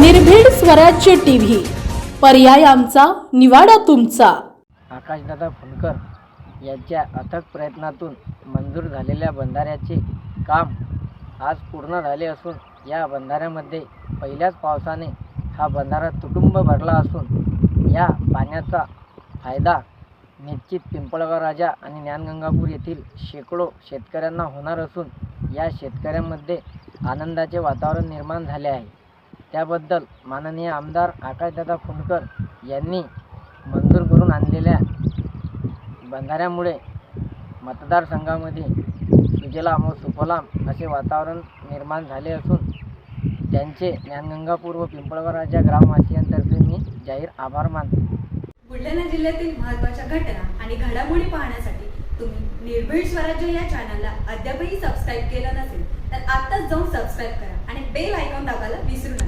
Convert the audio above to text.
निर्भीड स्वराज्य टीव्ही. पर्याय आमचा निवाडा तुमचा. आकाशदादा फुंडकर यांच्या अथक प्रयत्नातून मंजूर झालेल्या बंधाऱ्याचे काम आज पूर्ण झाले असून या बंधाऱ्यामध्ये पहिल्याच पावसाने हा बंधारा तुटुंब भरला असून या पाण्याचा फायदा निश्चित पिंपळगाव राजा आणि ज्ञानगंगापूर येथील शेकडो शेतकऱ्यांना होणार असून या शेतकऱ्यांमध्ये आनंदाचे वातावरण निर्माण झाले आहे. त्याबद्दल माननीय आमदार आकाशदादा फुंडकर यांनी मंजूर करून आणलेल्या बंधाऱ्यामुळे मतदारसंघामध्ये सुजलाम व सुफलाम असे वातावरण निर्माण झाले असून त्यांचे ज्ञानगंगापूर व पिंपळगाव ग्रामवासियांतर्फे मी जाहीर आभार मानतो. बुलढाणा जिल्ह्यातील महत्त्वाच्या घटना आणि घडामोडी पाहण्यासाठी तुम्ही निर्भीड स्वराज्य या चॅनलला अद्यापही सबस्क्राईब केलं नसेल तर आत्ताच जाऊन सबस्क्राईब करा आणि बेल आयकॉन दाबायला विसरू नका.